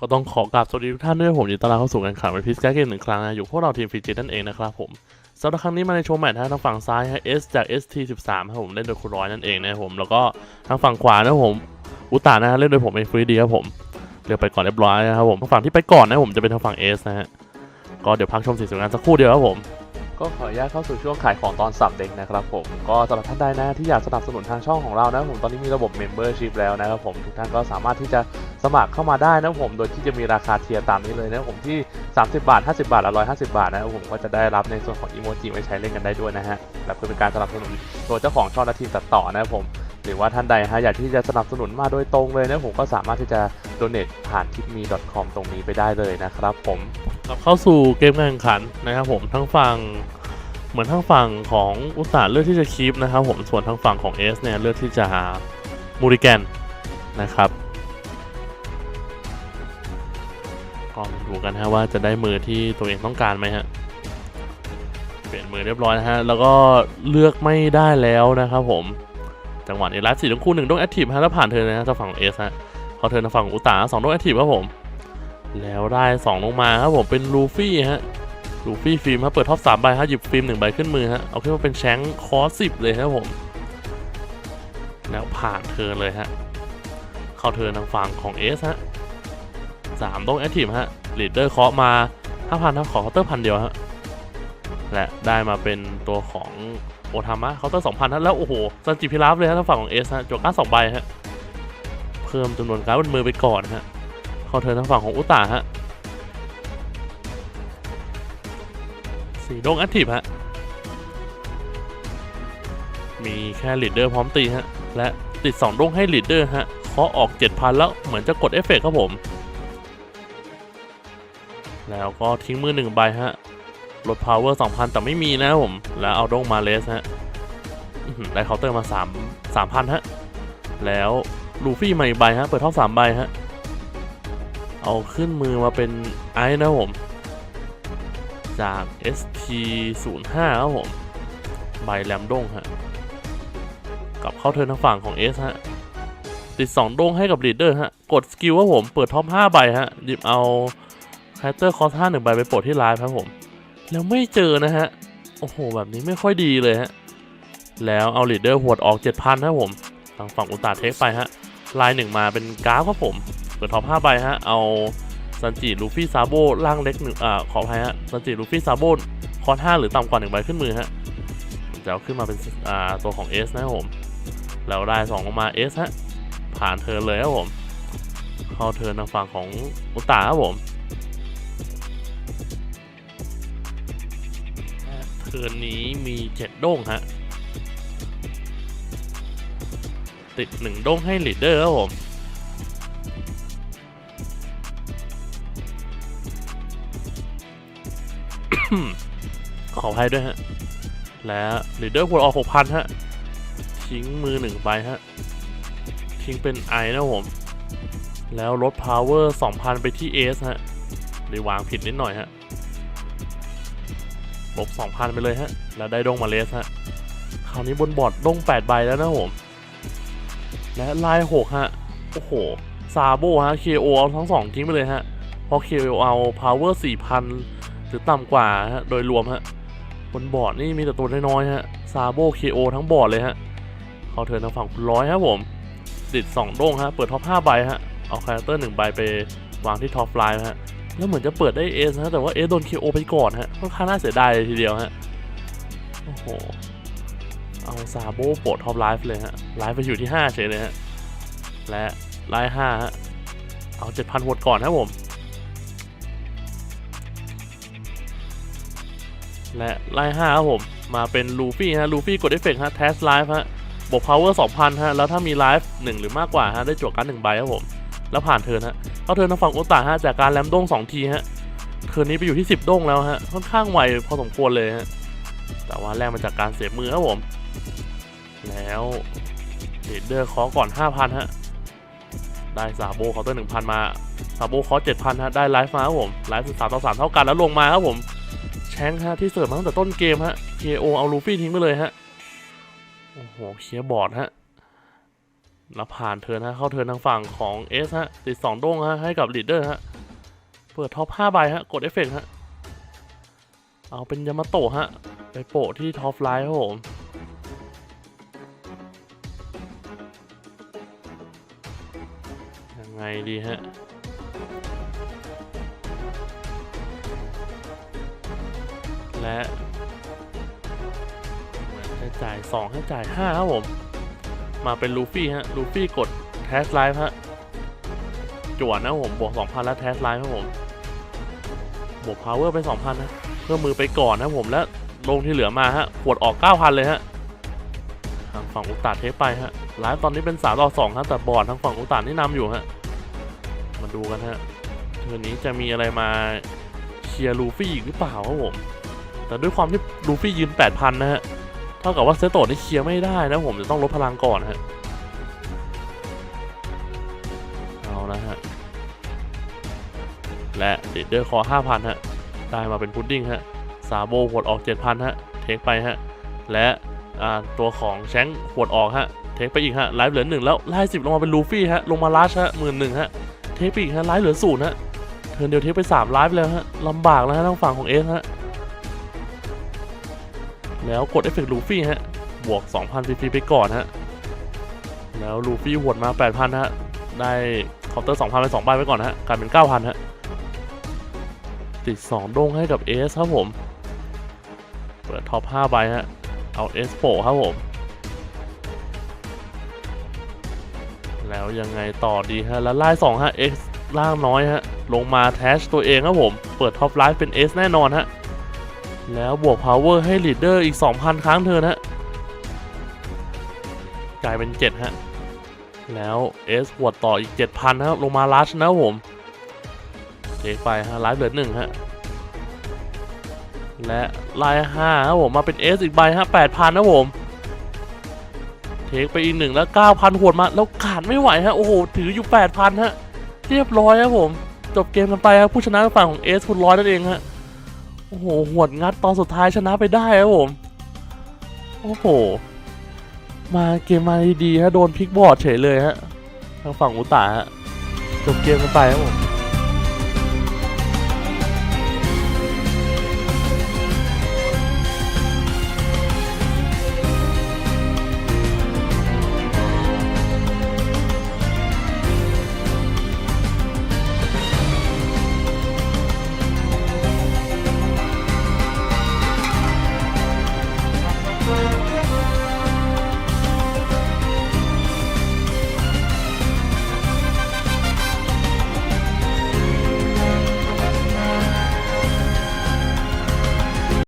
ก็ต้องขอกราบสวัสดีทุกท่านด้วยผมยินดีต้อนรับเข้าสู่การข่งขันวันพิสแกเกมหนึ่งครั้งนะอยู่พวกเราทีมฟิจิตนั่นเองนะครับผมสำหรับครั้งนี้มาในโชว์แมตช์นทางฝั่งซ้ายฮะ S จาก ST13 ครับผมเล่นโดยคุณร้อยนั่นเองนะครับผมแล้วก็ทางฝั่งขวานะผมอุตานะเล่นโดยผมเองฟรีดีครับผมเลือกไปก่อนเรียบร้อยนะครับผมทางฝั่งที่ไปก่อนนะผมจะเป็นทางฝั่งเอสนะฮะก็เดี๋ยวพักชมสีสันงานสักครู่เดียวครับผม ก็ขออนุญาตเข้าสู่ช่วงขายของตอนสับเด็กนะครับผมก็สำหรับท่านใดนะที่อยากสนับสนุนทางช่องของเรานะผมตอนนี้มีระบบ Membership แล้วนะครับผมทุกท่านก็สามารถที่จะสมัครเข้ามาได้นะผมโดยที่จะมีราคาเทียร์ตามนี้เลยนะผมที่ 30 บาท 50 บาทและ150 บาทนะครับผมก็จะได้รับในส่วนของอีโมจิไว้ใช้เล่นกันได้ด้วยนะฮะและเพื่อเป็นการสนับสนุนตัวเจ้าของช่องและทีมตัดต่อนะครับผม หรือว่าท่านใดฮะอยากที่จะสนับสนุนมาโดยตรงเลยนะผมก็สามารถที่จะ donate ผ่าน tipme.com ตรงนี้ไปได้เลยนะครับผมกลับเข้าสู่เกมการแข่งขันนะครับผมทั้งฝั่งเหมือนทางฝั่งของอุตสาห์เลือกที่จะคีปนะครับผมส่วนทางฝั่งของเอสเนี่ยเลือกที่จะหามูริแกนนะครับก็มาดูกันฮะว่าจะได้มือที่ตัวเองต้องการไหมฮะเปลี่ยนมือเรียบร้อยนะฮะแล้วก็เลือกไม่ได้แล้วนะครับผม จังหวะนี้ลฟ์สี่ทั้งคู่หนึ่งต้องแอคทีฟฮะแล้วผ่านเธอนะฮะทางฝั่งเอสฮะพอเธอทางฝั่งอุตาสองต้องแอคทีฟครับผม แล้วได้สองลงมาครับผมเป็นลูฟี่ฮะลูฟี่ฟิล์มครับเปิดท็อปสามใบฮะหยิบฟิล์มหนึ่งใบขึ้นมือฮะเอาขึ้นมาเป็นแชงค์คอสิบเลยครับผม แล้วผ่านเธอเลยฮะเข้าเธอทางฝั่งของเอสฮะสามต้องแอคทีฟฮะลีดเดอร์เคาะมาห้าพันครับขอเคาน์เตอร์พันเดียวฮะและได้มาเป็นตัวของ โอทามะเคาน์เตอร์สองพันแล้วโอ้โหซันจิพิราฟเลยฮะทางฝั่งของเอสฮะจวกกาสองใบฮะเพิ่มจำนวนการ์ดบนมือไปก่อนฮะเข้าเธอทางฝั่งของอุตาฮะสีโดงแอคทีฟฮะมีแค่ลีดเดอร์พร้อมตีฮะและติด2ดงให้ลีดเดอร์ฮะเคาะออก 7,000 แล้วเหมือนจะกดเอฟเฟกต์ครับผม แล้วก็ทิ้งมือหนึ่งใบฮะ ลดพาวเวอร์ 2,000 แต่ไม่มีนะครับผม แล้วเอาโดงมาเลสฮะได้เคาน์เตอร์มา 3 3,000 ฮะ แล้วลูฟี่มาอีกใบฮะ เปิดท็อป3ใบฮะ เอาขึ้นมือมาเป็นไอซ์นะผม จาก ST 0 5 ครับผม ใบแรมดงฮะ กลับเข้าเทิร์นทางฝั่งของ S ฮะ ติด 2 ดงให้กับลีดเดอร์ฮะ กดสกิลครับผม เปิดท็อป5ใบฮะ หยิบเอาคาแรคเตอร์คอส5 1ใบไปปลดที่ไลฟ์ครับผม แล้วไม่เจอนะฮะ โอ้โห แบบนี้ไม่ค่อยดีเลยฮะ แล้วเอาลีดเดอร์หวดออก 7,000ครับผมทางฝั่งอุตตาเทคไปฮะ ลายหนึ่งมาเป็นกราฟครับผมเปิดท็อป5ใบฮะ เอาซันจิลูฟี่ซาโบล่างเล็กหนึ่งอ่าขออภัยฮะซันจิลูฟี่ซาโบคอร์ห้าหรือต่ำกว่าหนึ่งใบขึ้นมือฮะจะเอาขึ้นมาเป็นอ่าตัวของ S นะครับผมแล้วได้สองลงมา S ฮะผ่านเทิร์นเลยครับผมเข้าเทิร์นทางฝั่งของอุตตาครับผม เทิร์นนี้มีเจ็ดโด้งฮะ ติดหนึ่งโด้งให้ลีดเดอร์ครับผมขออภัยด้วยฮะ และลีดเดอร์ควรออกหกพันฮะ ทิ้งมือหนึ่งไปฮะ ทิ้งเป็นไอนะผม แล้วลด power 2,000ไปที่ S ฮะได้วางผิดนิดหน่อยฮะ ลบ2,000 ไปเลยฮะ แล้วได้ดงมาเลสฮะ คราวนี้บนบอร์ดดง8ใบแล้วนะผม และลาย6ฮะ โอ้โห ซาโบฮะ KO เอาทั้งสองทิ้งไปเลยฮะพอ KO เอา power 4,000 หรือต่ำกว่าฮะ โดยรวมฮะ บนบอร์ดนี่มีแต่ตัวน้อยๆฮะ ซาโบ KO ทั้งบอร์ดเลยฮะ เขาเทินทางฝั่งคุณร้อยครับผม ติด2โด้งฮะ เปิดท็อป5ใบฮะ เอาคาแรคเตอร์1ใบไปวางที่ท็อปไลน์ฮะ แล้วเหมือนจะเปิดได้เอสนะแต่ว่าเอสโดน KO ไปก่อนฮะค่อนข้างน่าเสียดายเลยทีเดียวฮะโอ้โหเอาซาโบโปรดท็อปไลฟ์เลยฮะไลฟ์ไปอยู่ที่5เฉยเลยฮะและไลฟ์5ฮะเอา7,000วดก่อนครับผม และไล่5ครับผมมาเป็นลูฟี่ฮะลูฟี่กดเอฟเฟกต์ฮะแทสไลฟ์ฮะบวก power 2,000ฮะแล้วถ้ามีไลฟ์1หรือมากกว่าฮะได้จวกกัน1ใบครับผมแล้วผ่านเทินฮะ เข้าเทินทางฝั่งโอตาฮะจากการแรมด้ง2ทีฮะเทินนี้ไปอยู่ที่ 10ด้งแล้วฮะค่อนข้างไวพอสมควรเลยฮะแต่ว่าแรกมาจากการเสียมือครับผม แล้วเดดเดอร์คอก่อน 5,000ฮะได้ซาโบเคาน์เตอร์1,000มาซาโบคอ7,000ฮะได้ไลฟ์มาครับผมไลฟ์คือ3ต่อ3เท่ากันแล้วลงมาครับผมแชงฮะที่เสิร์ฟมาตั้งแต่ต้นเกมฮะ KO เอาลูฟี่ทิ้งไปเลยฮะโอ้โหเคลียร์บอร์ดฮะ แล้วผ่านเทิร์นฮะเข้าเทิร์นทางฝั่งของ S ฮะติด2โด้งฮะให้กับลีดเดอร์ฮะเปิดท็อป5ใบฮะกดเอฟเฟกต์ฮะเอาเป็นยามาโตะฮะไปโปะที่ท็อปไลน์ครับผมยังไงดีฮะและเหมือนจะจ่าย 2 ให้จ่าย5ครับผม มาเป็นลูฟี่ฮะ ลูฟี่กดแทสไลฟ์ฮะจวนนะผมบวก 2,000 แล้วแทสไลฟ์ครับผม บวกพาวเวอร์ไป 2,000นะเพิ่มมือไปก่อนนะผมแล้วลงที่เหลือมาฮะขวดออก 9,000 เลยฮะทางฝั่งอุตตาเทปไปฮะไลฟ์ตอนนี้เป็น3ต่อ2ครับแต่บอร์ดทางฝั่งอุตตานี่นำอยู่ฮะ มาดูกันฮะเทือนี้จะมีอะไรมาเคลียร์ลูฟี่อีกหรือเปล่าครับผม แต่ด้วยความที่ลูฟี่ยืน 8,000 นะฮะ เท่ากับว่าเซตโตนี่เคลียร์ไม่ได้นะผมจะต้องลดพลังก่อนฮะเอานะฮะและเดดเดอร์คอ5,000ฮะได้มาเป็นพุดดิ้งฮะซาโบหดออก 7,000ฮะเทคไปฮะและตัวของแชงค์หดออกฮะเทคไปอีกฮะไลฟ์เหลือหนึ่งแล้วไล่สิบลงมาเป็นลูฟี่ฮะลงมาลัชฮะหมื่นหนึ่งฮะเทคไปอีกฮะไลฟ์เหลือศูนย์ฮะเทิร์นเดียวเทคไป3ไลฟ์แล้วฮะลำบากแล้วฮะทางฝั่งของเอสฮะ แล้วกดเอฟเฟกต์ลูฟี่ฮะ บวก 2,000ฟรีไปก่อนฮะ แล้วลูฟี่หวดมา 8,000 ฮะ ได้เคาน์เตอร์ 2,000ไป2ใบไว้ก่อนฮะ กลายเป็น 9,000 ฮะ ติด 2 โด้งให้กับเอสครับผม เปิดท็อป 5 ใบฮะ เอาเอสโปครับผม แล้วยังไงต่อดีฮะ แล้วไล่2ฮะ X ล่างน้อยฮะ ลงมาแทชตัวเองครับผม เปิดท็อปไลฟ์เป็น S แน่นอนฮะ แล้วบวก power ให้ leader อีก 2,000 ครั้งเธอนะฮะกลายเป็น 7 ฮะ แล้ว S บวกต่ออีก 7,000ครับ ลงมาลัชนะผมเทคไปฮะลฟ์เหลือหนึ่งฮะ และไลน์ห้าครับผมมาเป็น S อีกใบฮะ8,000นะผม เทคไปอีกหนึ่งแล้ว 9,000หวดมา แล้วขาดไม่ไหวฮะ โอ้โห ถืออยู่ 8,000 ฮะ เรียบร้อยครับผม จบเกมกันไปครับผู้ชนะฝั่งของ S คุณร้อยนั่นเองฮะ โอ้โหหวดงัดตอนสุดท้ายชนะไปได้ครับผม โอ้โห มาเกมมาดีๆฮะโดนพลิกบอร์ดเฉยเลยฮะ ทางฝั่งอุตตาฮะ จบเกมกันไปครับผม